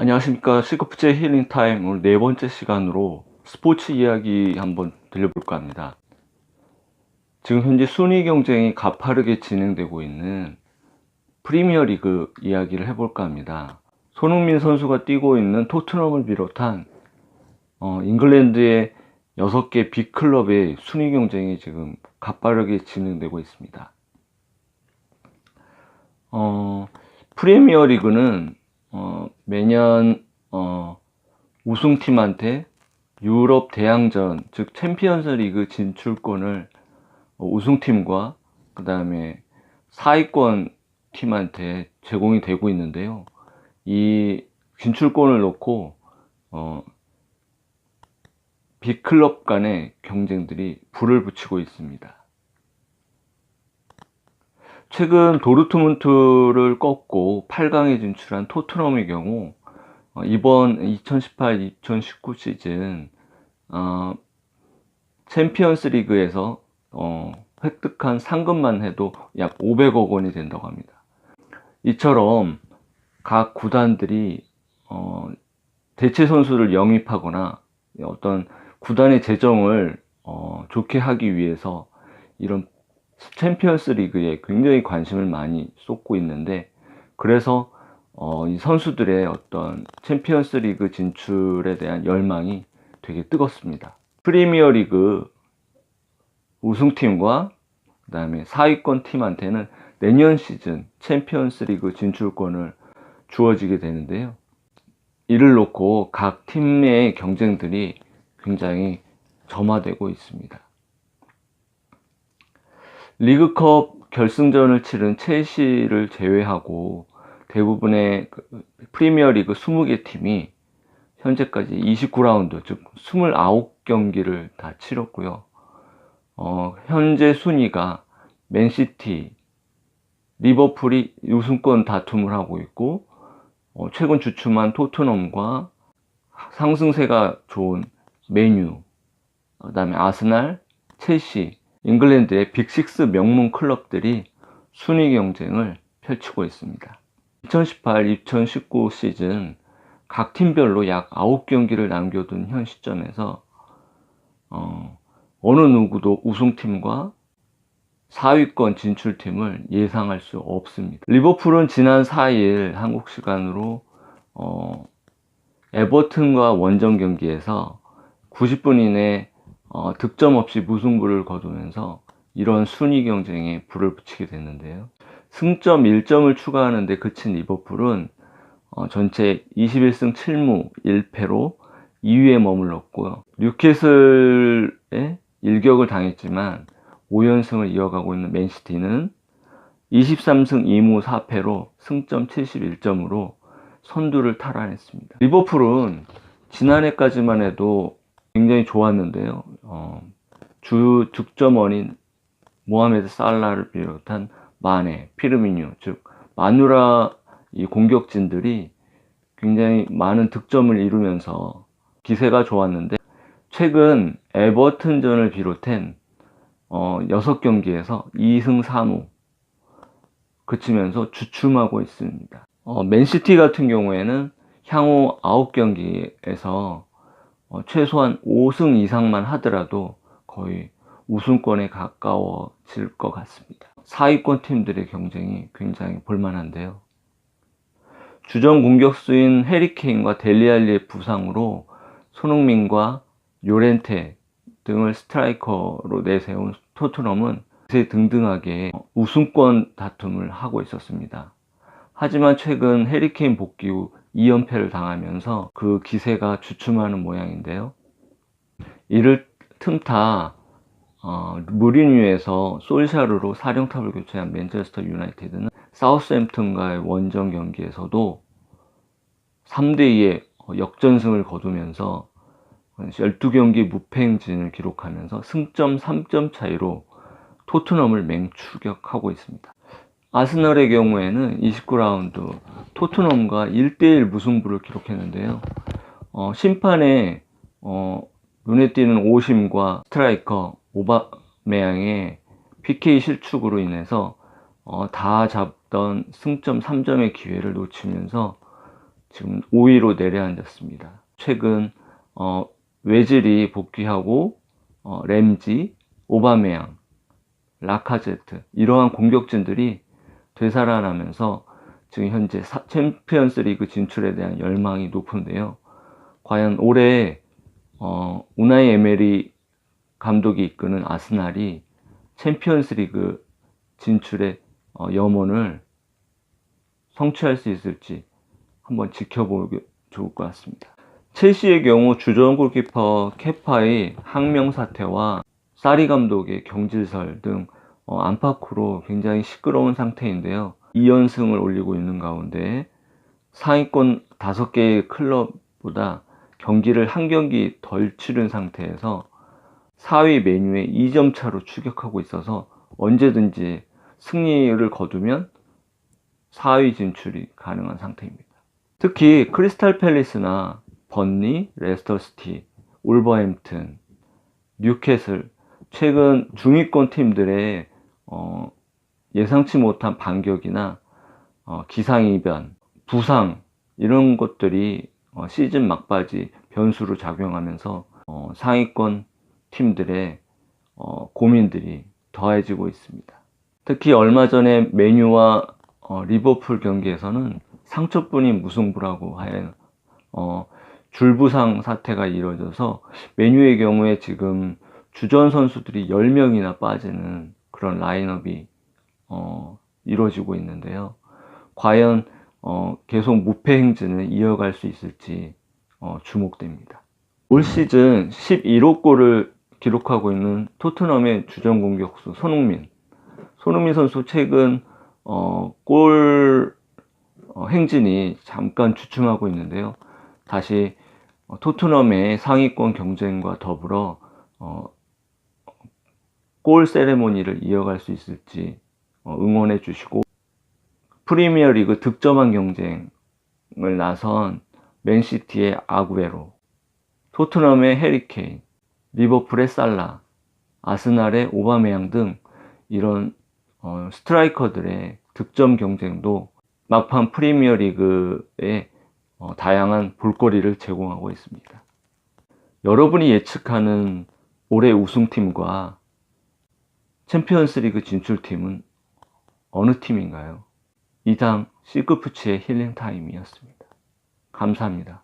안녕하십니까. 시커프제 힐링타임 오늘 네 번째 시간으로 스포츠 이야기 한번 들려볼까 합니다. 지금 현재 순위 경쟁이 가파르게 진행되고 있는 프리미어 리그 이야기를 해볼까 합니다. 손흥민 선수가 뛰고 있는 토트넘을 비롯한 어, 잉글랜드의 6개 빅클럽의 순위 경쟁이 지금 가파르게 진행되고 있습니다. 어, 프리미어 리그는 어, 매년 어, 우승팀한테 유럽 대항전 즉 챔피언스 리그 진출권을 어, 우승팀과 그 다음에 사위권 팀한테 제공이 되고 있는데요. 이 진출권을 놓고 어, 빅클럽 간의 경쟁들이 불을 붙이고 있습니다. 최근 도르트문트를 꺾고 8강에 진출한 토트넘의 경우 어, 이번 2018-2019 시즌 어, 챔피언스 리그에서 어, 획득한 상금만 해도 약 500억 원이 된다고 합니다. 이처럼 각 구단들이 어, 대체 선수를 영입하거나 어떤 구단의 재정을 어, 좋게 하기 위해서 이런 챔피언스 리그에 굉장히 관심을 많이 쏟고 있는데 그래서 어, 이 선수들의 어떤 챔피언스 리그 진출에 대한 열망이 되게 뜨겁습니다. 프리미어 리그 우승팀과 그 다음에 사위권 팀한테는 내년 시즌 챔피언스 리그 진출권을 주어지게 되는데요. 이를 놓고 각 팀의 경쟁들이 굉장히 점화되고 있습니다. 리그컵 결승전을 치른 첼시를 제외하고 대부분의 그 프리미어 리그 20개 팀이 현재까지 29라운드, 즉 29경기를 다 치렀고요. 어, 현재 순위가 맨시티, 리버풀이 우승권 다툼을 하고 있고, 어, 최근 주춤한 토트넘과 상승세가 좋은 메뉴, 그 다음에 아스날, 첼시, 잉글랜드의 빅식스 명문 클럽들이 순위 경쟁을 펼치고 있습니다. 2018-2019 시즌 각 팀별로 약 9경기를 남겨둔 현 시점에서 어, 어느 누구도 우승팀과 4위권 진출팀을 예상할 수 없습니다. 리버풀은 지난 4일 한국 시간으로 어, 에버튼과 원정 경기에서 90분 이내 어, 득점 없이 무승부를 거두면서 이런 순위 경쟁에 불을 붙이게 됐는데요. 승점 1점을 추가하는데 그친 리버풀은 어, 전체 21승 7무 1패로 2위에 머물렀고요. 뉴캐슬에 일격을 당했지만 5연승을 이어가고 있는 맨시티는 23승 2무 4패로 승점 71점으로 선두를 탈환했습니다. 리버풀은 지난해까지만 해도 굉장히 좋았는데요. 어, 주 득점원인 모하메드 살라를 비롯한 마네, 피르미뉴, 즉 마누라 이 공격진들이 굉장히 많은 득점을 이루면서 기세가 좋았는데 최근 에버튼전을 비롯한 어, 6경기에서 2승 3무 그치면서 주춤하고 있습니다. 어, 맨시티 같은 경우에는 향후 9경기에서 어, 최소한 5승 이상만 하더라도 거의 우승권에 가까워질 것 같습니다. 4위권 팀들의 경쟁이 굉장히 볼만한데요. 주전 공격수인 해리케인과 델리알리의 부상으로 손흥민과 요렌테 등을 스트라이커로 내세운 토트넘은 등등하게 우승권 다툼을 하고 있었습니다. 하지만 최근 해리케인 복귀 후 2연패를 당하면서 그 기세가 주춤하는 모양인데요. 이를 틈타 어, 무리뉴에서 솔샤르로 사령탑을 교체한 맨체스터 유나이티드는 사우스햄튼과의 원정 경기에서도 3대2의 역전승을 거두면서 12경기 무패 행진을 기록하면서 승점 3점 차이로 토트넘을 맹추격하고 있습니다. 아스널의 경우에는 29라운드 토트넘과 1대1 무승부를 기록했는데요. 어, 심판에 어, 눈에 띄는 오심과 스트라이커 오바메양의 PK 실축으로 인해서 어, 다 잡던 승점 3점의 기회를 놓치면서 지금 5위로 내려앉았습니다. 최근 어, 외질이 복귀하고 어, 램지, 오바메양, 라카제트 이러한 공격진들이 되살아나면서 지금 현재 사- 챔피언스 리그 진출에 대한 열망이 높은데요. 과연 올해 어, 우나이 에메리 감독이 이끄는 아스날이 챔피언스 리그 진출의 어, 염원을 성취할 수 있을지 한번 지켜보기 좋을 것 같습니다. 첼시의 경우 주전 골키퍼 케파의 항명 사태와 사리 감독의 경질설 등 어, 안팎으로 굉장히 시끄러운 상태인데요. 2연승을 올리고 있는 가운데 상위권 5개의 클럽보다 경기를 한 경기 덜 치른 상태에서 4위 메뉴에 2점 차로 추격하고 있어서 언제든지 승리를 거두면 4위 진출이 가능한 상태입니다. 특히 크리스탈 팰리스나 번니, 레스터시티, 올버햄튼, 뉴캐슬 최근 중위권 팀들의 어, 예상치 못한 반격이나 어, 기상이변, 부상 이런 것들이 어, 시즌 막바지 변수로 작용하면서 어, 상위권 팀들의 어, 고민들이 더해지고 있습니다. 특히 얼마 전에 메뉴와 어, 리버풀 경기에서는 상처뿐인 무승부라고 하여 어, 줄부상 사태가 이루어져서 메뉴의 경우에 지금 주전 선수들이 10명이나 빠지는 그런 라인업이 어, 이루어지고 있는데요. 과연 어, 계속 무패 행진을 이어갈 수 있을지 어, 주목됩니다. 올 시즌 11호 골을 기록하고 있는 토트넘의 주전 공격수 손흥민. 손흥민 선수 최근 어, 골 어, 행진이 잠깐 주춤하고 있는데요. 다시 어, 토트넘의 상위권 경쟁과 더불어 어, 골 세레모니를 이어갈 수 있을지 어, 응원해 주시고 프리미어 리그 득점왕 경쟁을 나선 맨시티의 아구에로, 토트넘의 해리케인, 리버풀의 살라, 아스날의 오바메양 등 이런 어, 스트라이커들의 득점 경쟁도 막판 프리미어 리그에 어, 다양한 볼거리를 제공하고 있습니다. 여러분이 예측하는 올해 우승팀과 챔피언스리그 진출팀은 어느 팀인가요? 이상 시크푸치의 힐링타임이었습니다. 감사합니다.